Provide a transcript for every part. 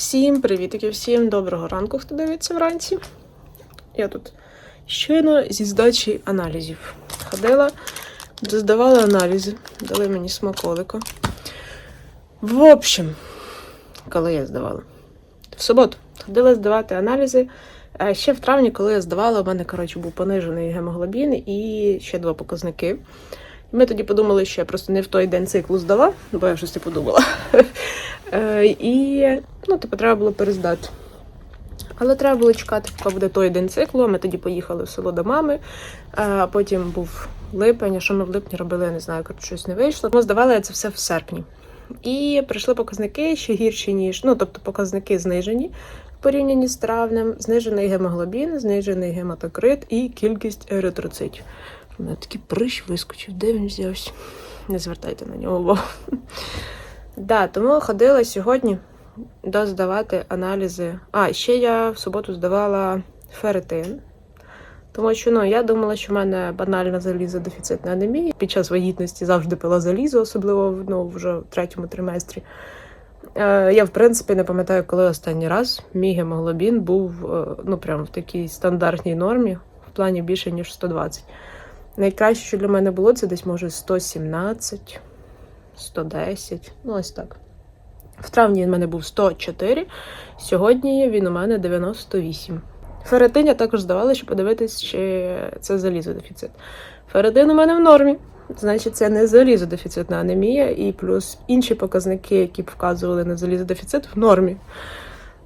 Всім привітки, всім доброго ранку, хто дивиться вранці. Я тут щойно зі здачі аналізів ходила, здавала аналізи, дали мені смаколика. В общем, коли я здавала? В суботу ходила здавати аналізи. Ще в травні, коли я здавала, у мене коротше був понижений гемоглобін і ще два показники. Ми тоді подумали, що я просто не в той день циклу здала, бо я щось типу думала. Е, І ну, типу, треба було перездати. Але треба було чекати, поки буде той день циклу. Ми тоді поїхали в село до мами. А потім був липень, а що ми в липні робили, я не знаю, коротше, щось не вийшло. Ми здавали це все в серпні. І прийшли показники ще гірші, ніж, ну, тобто показники знижені в порівнянні з травнем, знижений гемоглобін, знижений гематокрит і кількість еритроцитів. У мене такий прищ вискочив, де він взявся? Не звертайте на нього увагу. Да, тому ходила сьогодні доздавати аналізи. А, ще я в суботу здавала ферритин. Тому що ну, я думала, що в мене банальна залізодефіцитна анемія. Під час вагітності завжди пила залізо, особливо ну, вже в третьому триместрі. Е, я, в принципі, не пам'ятаю, коли останній раз мій гемоглобін був е, ну, прям в такій стандартній нормі, в плані більше, ніж 120. Найкраще, що для мене було, це десь може 117, 110, ну ось так. В травні він у мене був 104, сьогодні він у мене 98. Феретин я також здавала, щоб подивитись, чи це залізодефіцит. Феретин у мене в нормі. Значить, це не залізодефіцитна анемія, і плюс інші показники, які б вказували на залізодефіцит, в нормі.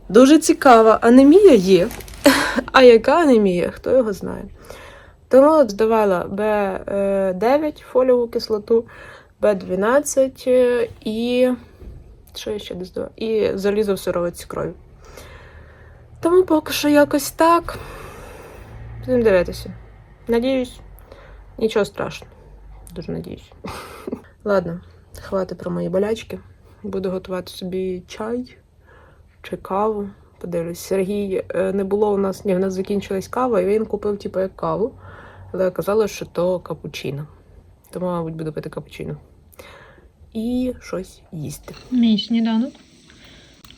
Дуже цікава. Анемія є. А яка анемія? Хто його знає? Тому здавала Б9 фоліову кислоту, Б12 е, і. Що я ще не? І залізо в сировиці крові. Тому поки що якось так. Будемо дивитися. Надіюсь, нічого страшного. Дуже надіюсь. Ладно, хватить про мої болячки. Буду готувати собі чай чи каву. Подивлюсь, Сергій е, не було у нас, ні, в нас закінчилась кава, і він купив, типу, як каву. Але казали, що то капучино. Тому, мабуть, буду пити капучино. І щось їсти. Мій сніданок.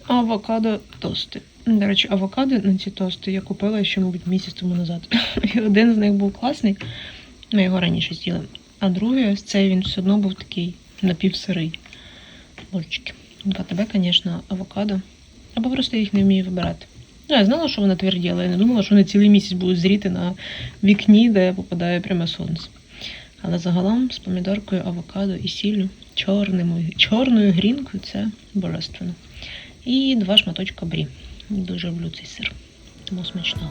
Авокадо тости. До речі, авокадо на ці тости я купила ще, мабуть, місяць тому назад. І один з них був класний, ми його раніше з'їли. А другий, ось цей він все одно був такий напівсирий. Божечки. Два тебе, звісно, авокадо. Або просто я їх не вмію вибирати. Ну, я знала, що вони тверді, але я не думала, що вони цілий місяць будуть зріти на вікні, де попадає пряме сонце. Але загалом з помідоркою, авокадо і сіллю, чорним, чорною грінкою це божественно. І два шматочка брі. Дуже люблю цей сир. Тому смачного.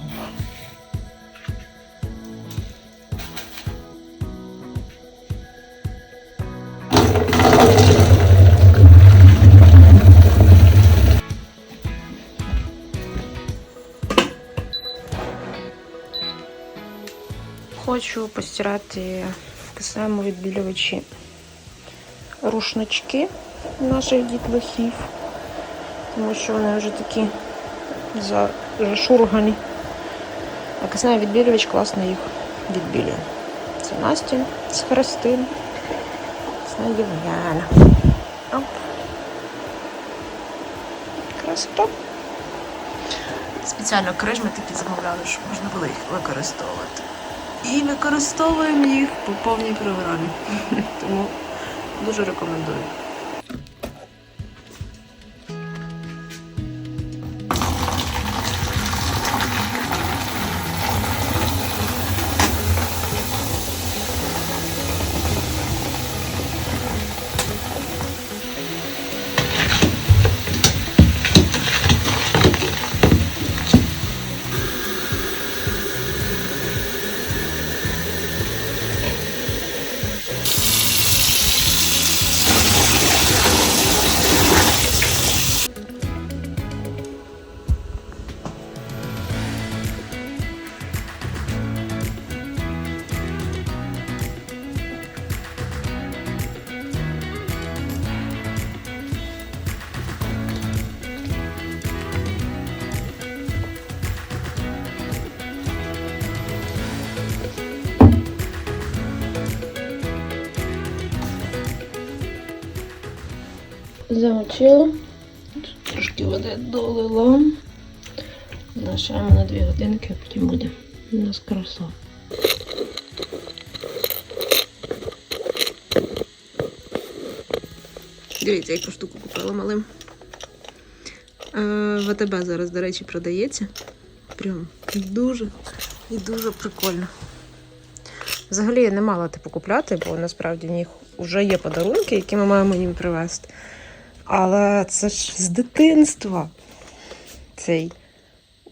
Хочу постирати кисаємо відбілювачі рушнички наших дітлахів, тому що вони вже такі зашургані. А кисаємо відбілювач класно їх відбілює. Це Настя з Христин. Це Євгена. Оп. Красота. Спеціально крижми такі замовляли, щоб можна було їх використовувати. І використовуємо їх по повній програмі. Тому дуже рекомендую. Замочила. Трошки води долила. Залишаємо на 2 годинки, а потім буде у нас краса. Дивіться, яку штуку купила малим. Е, ВТБ зараз, до речі, продається. Прям дуже і дуже прикольно. Взагалі я не мала типу купляти, бо насправді в них вже є подарунки, які ми маємо їм привезти. Але це ж з дитинства цей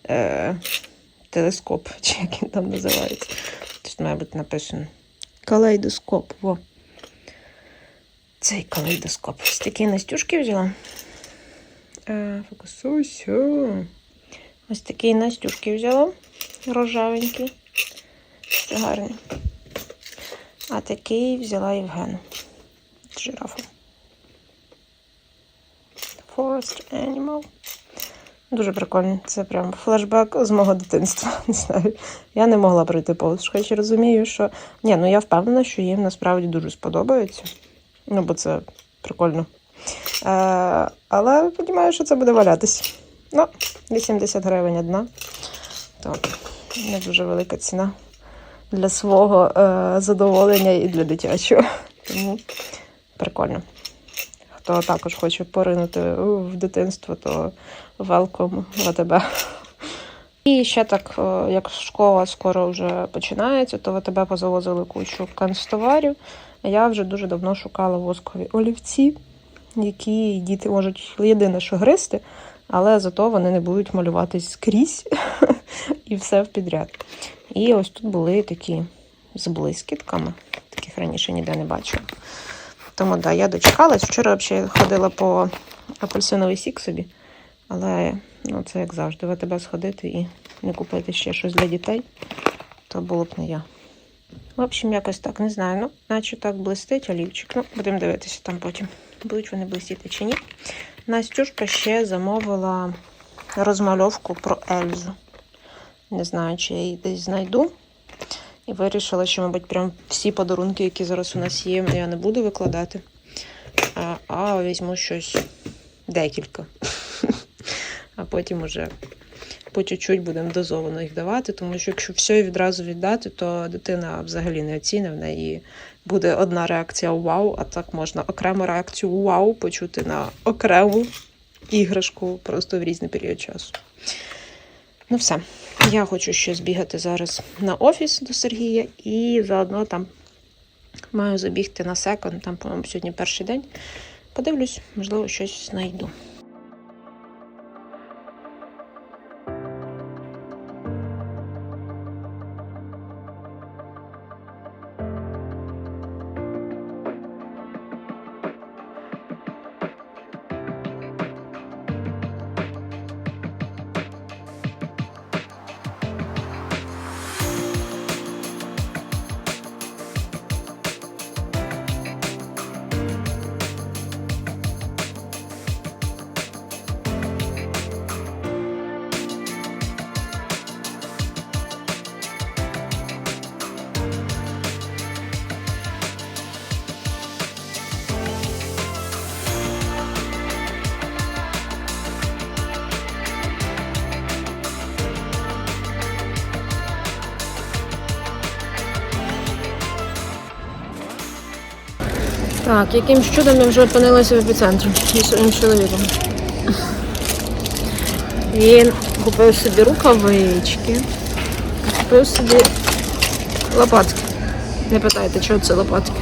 е, телескоп, чи як він там називається. Тут має бути написано. Калейдоскоп. Во. Цей калейдоскоп. Ось такі Настюшки взяла. Е, фокусуйся. Ось такий Настюшки взяла. Рожавенький. Гарний. А такий взяла Євгену. З жирафом. Forest Animal. Дуже прикольно. Це прям флешбек з мого дитинства. Не знаю. Я не могла пройти повз. Хоч розумію, що. Ні, ну я впевнена, що їм насправді дуже сподобається. Ну, бо це прикольно. Е, але розумію, що це буде валятись. Ну, 80 гривень одна. То не дуже велика ціна для свого е, задоволення і для дитячого. Тому прикольно. Хто також хоче поринути в дитинство, то welcome в АТБ. І ще так, е, як школа скоро вже починається, то в АТБ позавозили кучу канцтоварів. Я вже дуже давно шукала воскові олівці, які діти можуть єдине, що гристи, але зато вони не будуть малюватись скрізь і все в підряд. І ось тут були такі з блискітками. Таких раніше ніде не бачила. Тому да, я дочекалась. Вчора взагалі ходила по апельсиновий сік собі. Але ну, це як завжди, в тебе сходити і не купити ще щось для дітей, то було б не я. В общем, якось так не знаю. Ну, наче так блистить олівчик. Ну, будемо дивитися там потім, будуть вони блистіти чи ні. Настюшка ще замовила розмальовку про Ельзу. Не знаю, чи я її десь знайду. І вирішила, що, мабуть, прям всі подарунки, які зараз у нас є, я не буду викладати. А, а візьму щось декілька. А потім уже по чуть-чуть будемо дозовано їх давати, тому що якщо все відразу віддати, то дитина взагалі не оціне, в неї буде одна реакція вау, а так можна окрему реакцію вау почути на окрему іграшку просто в різний період часу. Ну все. Я хочу ще збігати зараз на офіс до Сергія і заодно там маю забігти на секонд, там, по-моєму, сьогодні перший день. Подивлюсь, можливо, щось знайду. Так, яким чудом я вже опинилася в епіцентрі зі своїм чоловіком. Він купив собі рукавички, купив собі лопатки. Не питайте, чого це лопатки.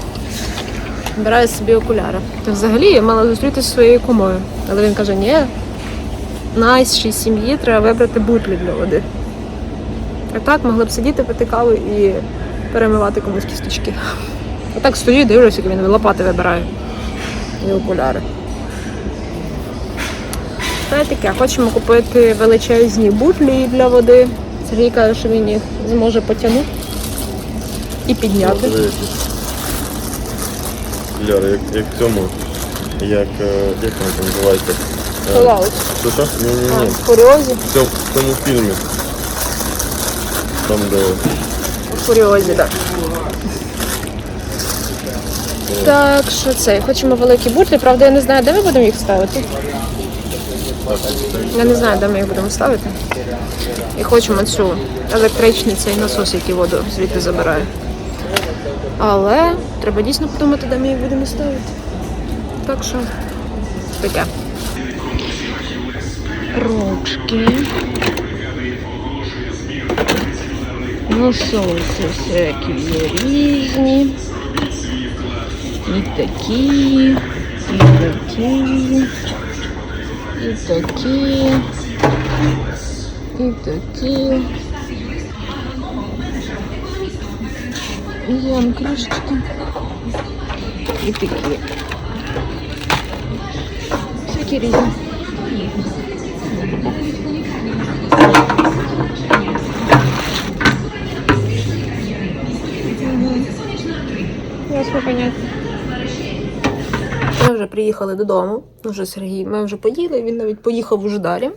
Вибирає собі окуляри. Та взагалі я мала зустрітися зі своєю кумою. Але він каже, ні, найсшій сім'ї треба вибрати бутлі для води. А так могли б сидіти, пити каву і перемивати комусь кісточки. Отак стою, дивлюся, як він лопати вибирає. І окуляри. Та таке, хочемо купити величезні бутлі для води. Сергій каже, що він їх зможе потягнути і підняти. Ляра, як, як цьому, як, е, як воно там називається? Е. Що що? Ні, ні, А, ні. в Фуріозі. В цьому, в цьому фільмі. Там, де У Фуріозі, так. Так, що це? Хочемо великі бутлі, правда, я не знаю, де ми будемо їх ставити. Я не знаю, де ми їх будемо ставити. І хочемо цю електричний цей насос, який воду звідти забирає. Але треба дійсно подумати, де ми їх будемо ставити. Так що таке. Ручки. Ну, Насоси всякі є різні. І такі, і такі, і такі, і такі. Є он кришечки. І такі. Всякі різні. Ясно, понятно. Приїхали додому. Вже Сергій, ми вже поїли, він навіть поїхав уже далі.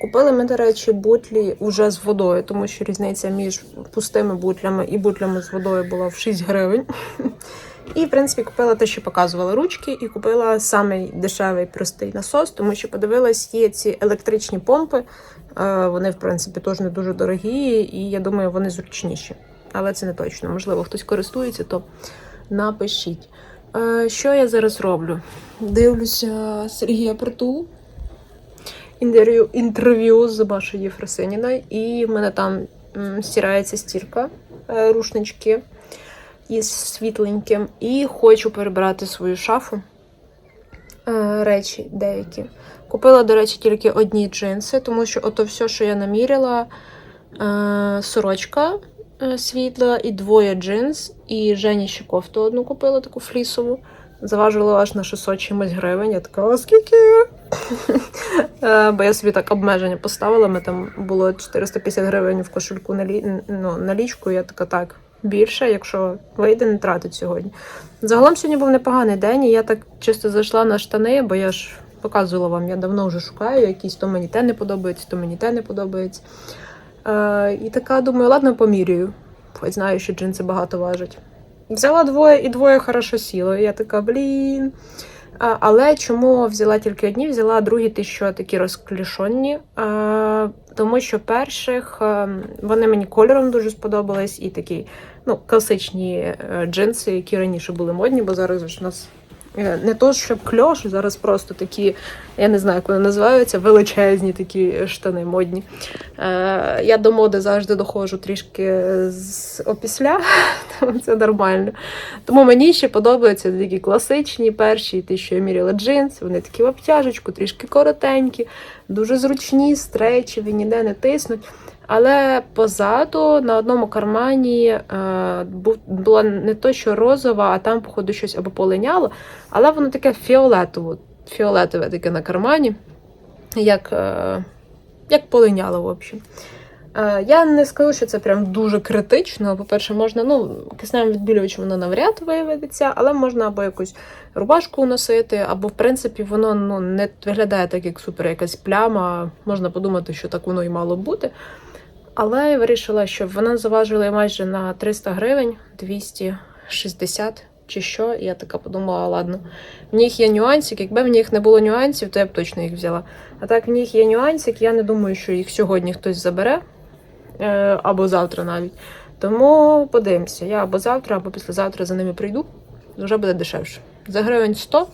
Купили ми, до речі, бутлі вже з водою, тому що різниця між пустими бутлями і бутлями з водою була в 6 гривень. І, в принципі, купила те, що показували ручки, і купила самий дешевий простий насос, тому що подивилась, є ці електричні помпи. Е, Вони, в принципі, теж не дуже дорогі, і я думаю, вони зручніші. Але це не точно. Можливо, хтось користується, то напишіть. Е, Що я зараз роблю? Дивлюся Сергія Притул. Інтерв'ю, інтерв'ю з Машою Єфросиніною, і в мене там стирається стірка, е, рушнички із світленьким. І хочу перебрати свою шафу. е, Речі деякі. Купила, до речі, тільки одні джинси, тому що ото все, що я наміряла, сорочка світла і двоє джинс, і Жені ще кофту одну купила, таку флісову. Заважило аж на 600 чимось гривень. Я така, «А скільки? Е, Бо я собі так обмеження поставила. Ми там було 450 гривень в кошельку налі... ну, налічку. Я така так. Більше, якщо вийде, не тратить сьогодні. Загалом сьогодні був непоганий день, і я так чисто зайшла на штани, бо я ж показувала вам, я давно вже шукаю якісь, то мені те не подобається, то мені те не подобається. Е, і така думаю, ладно, помірюю. Хоч знаю, що джинси багато важать. Взяла двоє і двоє хорошо сіло. І я така, блін. Але чому взяла тільки одні? Взяла другі, ті, що такі розклішонні. Тому що перших а, вони мені кольором дуже сподобались, і такі ну, класичні е, джинси, які раніше були модні, бо зараз у нас е, не то, щоб кльош, зараз просто такі, я не знаю, як вони називаються, величезні такі штани модні. Е, я до моди завжди доходжу трішки з опісля, тому це нормально. Тому мені ще подобаються такі класичні перші, ті, що я міряла джинси, вони такі в обтяжечку, трішки коротенькі, дуже зручні, стрейчеві, ніде не тиснуть. Але позаду на одному кармані е, була не то, що розова, а там, походу, щось або полиняло, але воно таке фіолетове, фіолетове таке на кармані, як, е, як полиняло, в общем. Е, Я не скажу, що це прям дуже критично. По-перше, можна, ну, кисневим відбілювачем воно навряд виявиться, але можна або якусь рубашку носити, або, в принципі, воно ну, не виглядає так, як супер якась пляма. Можна подумати, що так воно і мало бути. Але я вирішила, що вона заважила майже на 300 гривень, 260 чи що. Я така подумала, ладно, в них є нюансик. Якби в них не було нюансів, то я б точно їх взяла. А так в них є нюансик, я не думаю, що їх сьогодні хтось забере е, або завтра навіть. Тому подивимося, я або завтра, або післязавтра за ними прийду, вже буде дешевше. За гривень 100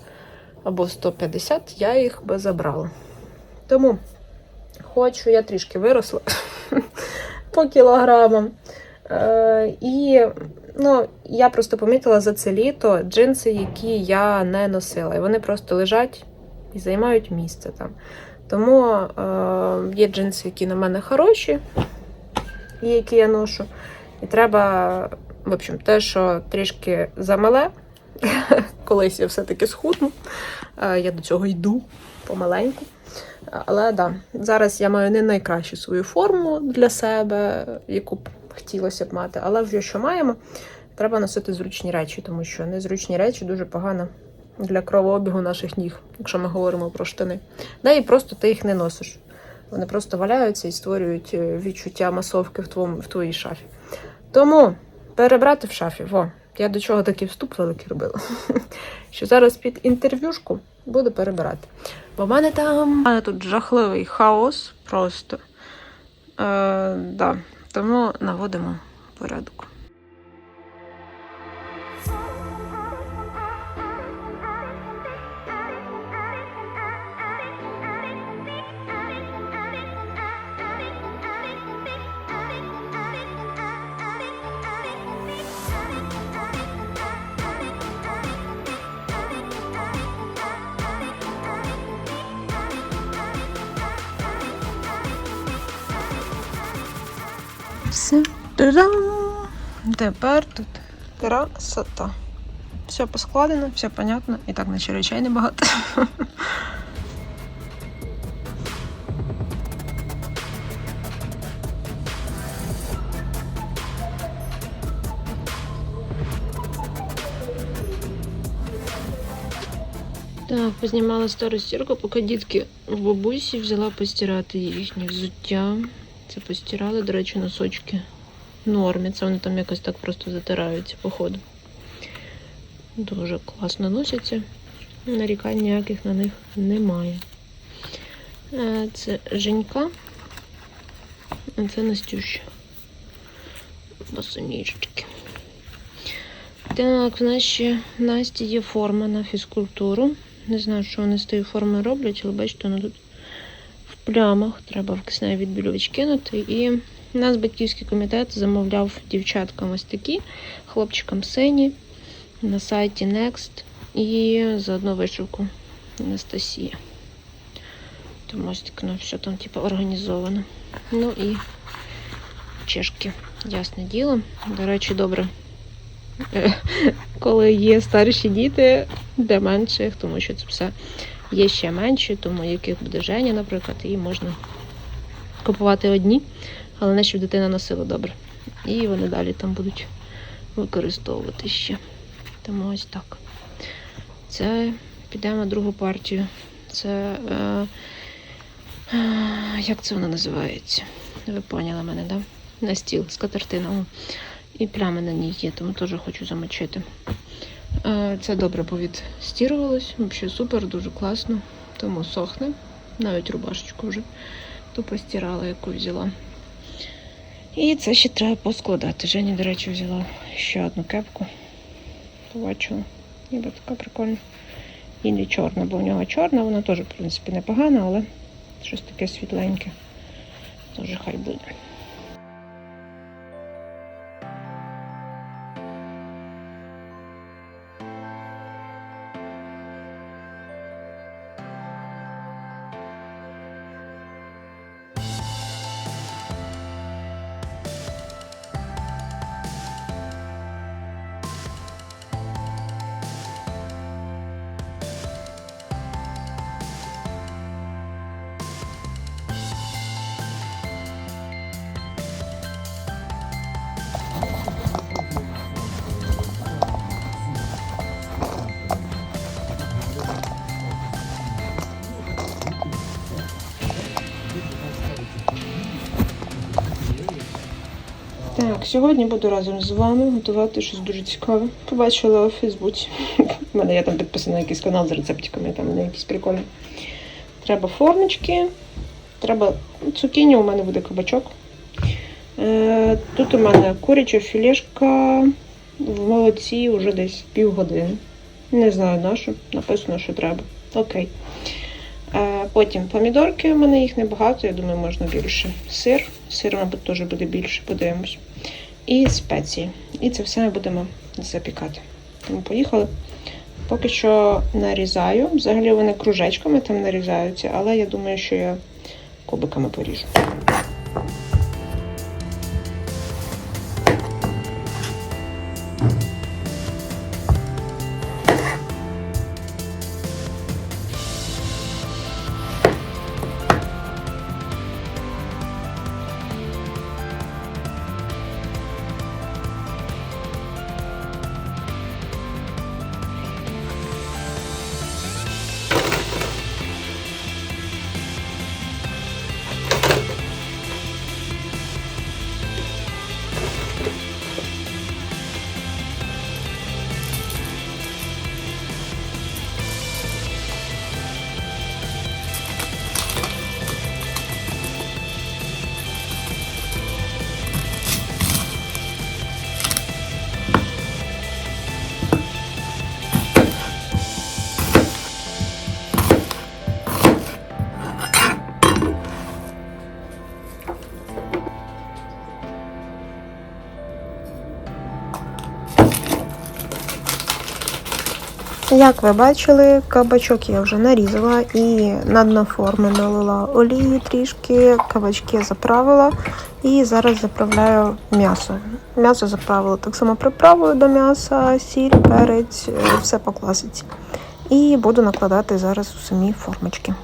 або 150 я їх би забрала. Тому хочу, я трішки виросла по кілограмам. Е, і ну, я просто помітила за це літо джинси, які я не носила. І вони просто лежать і займають місце там. Тому е, є джинси, які на мене хороші, і які я ношу. І треба, в общем, те, що трішки замале, колись я все-таки схудну. Е, я до цього йду помаленьку. Але да, зараз я маю не найкращу свою форму для себе, яку б хотілося б мати, але вже що маємо, треба носити зручні речі, тому що незручні речі дуже погано для кровообігу наших ніг, якщо ми говоримо про штани. Да, і просто ти їх не носиш. Вони просто валяються і створюють е, відчуття масовки в, твоїй шафі. Тому перебрати в шафі. Во. Я до чого такий вступ великий робила. Що зараз під інтерв'юшку буду перебирати. Бо в мене там в мене тут жахливий хаос просто. Е, да. Тому наводимо порядок. Тепер тут красота. Все поскладено, все понятно. І так, наче речей небагато. Так, познімала стару стірку, поки дітки в бабусі взяла постирати їхнє взуття. Це постирали, до речі, носочки нормі. Це вони там якось так просто затираються, походу. Дуже класно носяться. Нарікань ніяких на них немає. Е, Це Женька, а це Настюща. Босоніжечки. Так, в нас ще Насті є форма на фізкультуру. Не знаю, що вони з тією формою роблять, але бачите, вона тут в плямах. Треба в кисневі відбілювач кинути. І у нас батьківський комітет замовляв дівчаткам ось такі, хлопчикам сині на сайті Next і заодно вишивку Анастасія. Тому ось таке ну, все там типу, організовано. Ну і чешки, ясне діло. До речі, добре. е, Коли є старші діти для менших, тому що це все є ще менші, тому яких буде Женя, наприклад, і можна купувати одні, але не щоб дитина носила добре. І вони далі там будуть використовувати ще. Тому ось так. Це підемо другу партію. Це. Е, е, як це воно називається? Ви поняли мене. Да? На стіл з катертином. І плями на ній є, тому теж хочу замочити. Е, Це добре повідстірувалось. Взагалі супер, дуже класно. Тому сохне. Навіть рубашечку вже ту постирала, яку взяла. І це ще треба поскладати. Жені, до речі, взяла ще одну кепку. Побачила. Ніби така прикольна. І не чорна, бо в нього чорна, вона теж, в принципі, непогана, але щось таке світленьке. Теж хай буде. Сьогодні буду разом з вами готувати щось дуже цікаве. Побачила у Фейсбуці. У мене я там підписана на якийсь канал з рецептиками, там вони якісь прикольні. Треба формочки, треба цукіні, у мене буде кабачок. Е, Тут у мене куряча філешка в молоці вже десь півгодини. Не знаю на що, написано, що треба. Окей. Е, Потім помідорки, у мене їх небагато, я думаю, можна більше. Сир. Сир, мабуть, теж буде більше, подивимось. І спеції. І це все ми будемо запікати. Тому поїхали. Поки що нарізаю. Взагалі вони кружечками там нарізаються, але я думаю, що я кубиками поріжу. Як ви бачили, кабачок я вже нарізала і на дно форми налила олії трішки, кабачки заправила і зараз заправляю м'ясо. М'ясо заправила так само приправою до м'яса, сіль, перець, е, все по класиці. І буду накладати зараз у самі формочки.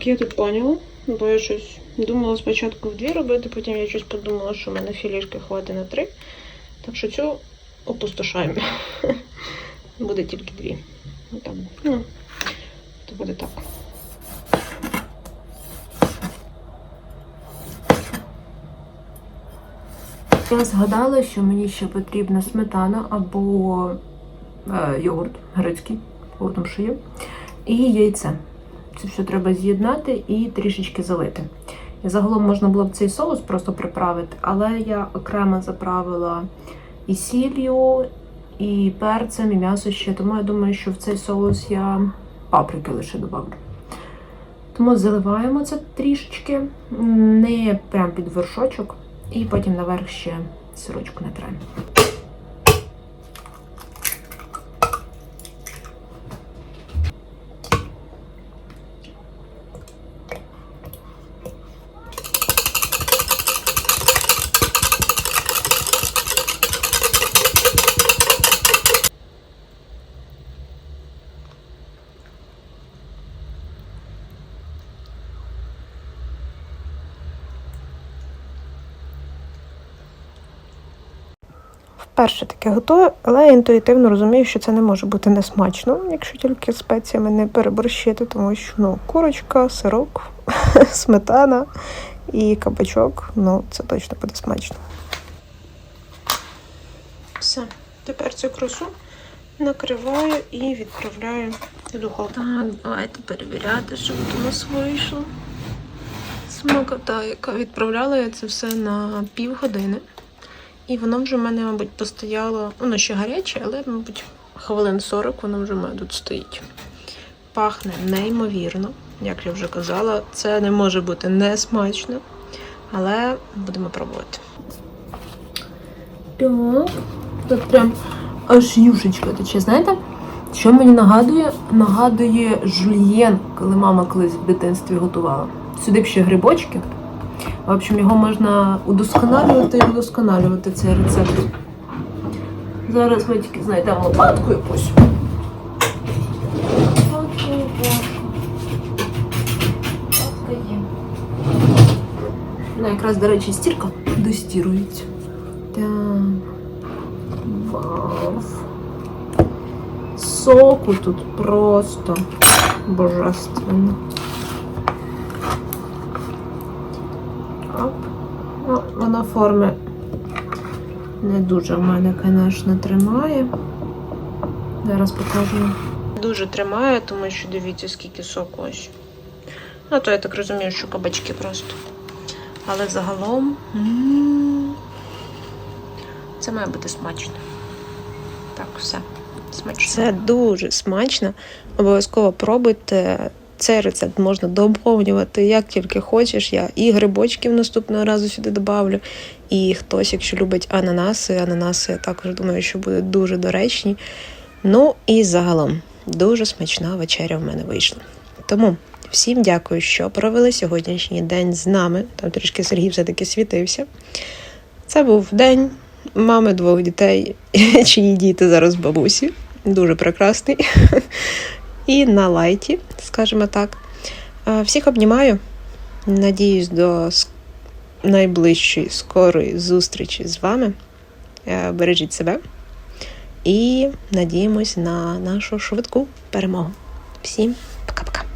Я тут поняла, бо я щось думала спочатку в дві робити, потім я щось подумала, що в мене філішки хватить на три. Так що цю опустошаємо. Буде тільки дві. Ну, Там, ну, то буде так. Я згадала, що мені ще потрібна сметана або е, йогурт грецький, о, там що є, і яйце. Це все треба з'єднати і трішечки залити. І загалом можна було б цей соус просто приправити, але я окремо заправила і сіллю, і перцем, і м'ясо ще. Тому я думаю, що в цей соус я паприки лише добавлю. Тому заливаємо це трішечки, не прям під вершочок, і потім наверх ще сирочку натираємо. Вперше таке готую, але я інтуїтивно розумію, що це не може бути несмачно, якщо тільки спеціями не переборщити, тому що ну, курочка, сирок, сметана і кабачок ну це точно буде смачно. Все, тепер цю красу накриваю і відправляю в духовку. Так, давайте перевіряти, що тут у нас вийшло. Смакота, яка відправляла я це все на півгодини. І воно вже в мене, мабуть, постояло. Воно ще гаряче, але, мабуть, хвилин 40 воно вже в мене тут стоїть. Пахне неймовірно, як я вже казала, це не може бути не смачно, але будемо пробувати. Так, тут прям аж юшечка тече, знаєте? Що мені нагадує? Нагадує жульєн, коли мама колись в дитинстві готувала. Сюди б ще грибочки. В общем, його можна удосконалювати і удосконалювати цей рецепт. Зараз ми тільки знайдемо лопатку якусь. Ну, якраз, до речі, стірка достірується. Вау. Соку тут просто божественно. Оп. Ну, вона форми не дуже в мене, звісно, тримає. Зараз покажу. Дуже тримає, тому що дивіться, скільки соку ось. Ну, то я так розумію, що кабачки просто. Але загалом м, це має бути смачно. Так, все. Смачно. Це дуже смачно. Обов'язково пробуйте. Цей рецепт можна доповнювати як тільки хочеш. Я і грибочків наступного разу сюди добавлю. І хтось, якщо любить ананаси, ананаси, я також думаю, що будуть дуже доречні. Ну і загалом дуже смачна вечеря в мене вийшла. Тому всім дякую, що провели сьогоднішній день з нами. Там трішки Сергій все-таки світився. Це був день мами двох дітей, чиї діти зараз бабусі. Дуже прекрасний. І на лайті, скажімо так. Всіх обнімаю. Надіюсь, до найближчої скорої зустрічі з вами. Е, Бережіть себе і надіємось на нашу швидку перемогу. Всім пока-пока.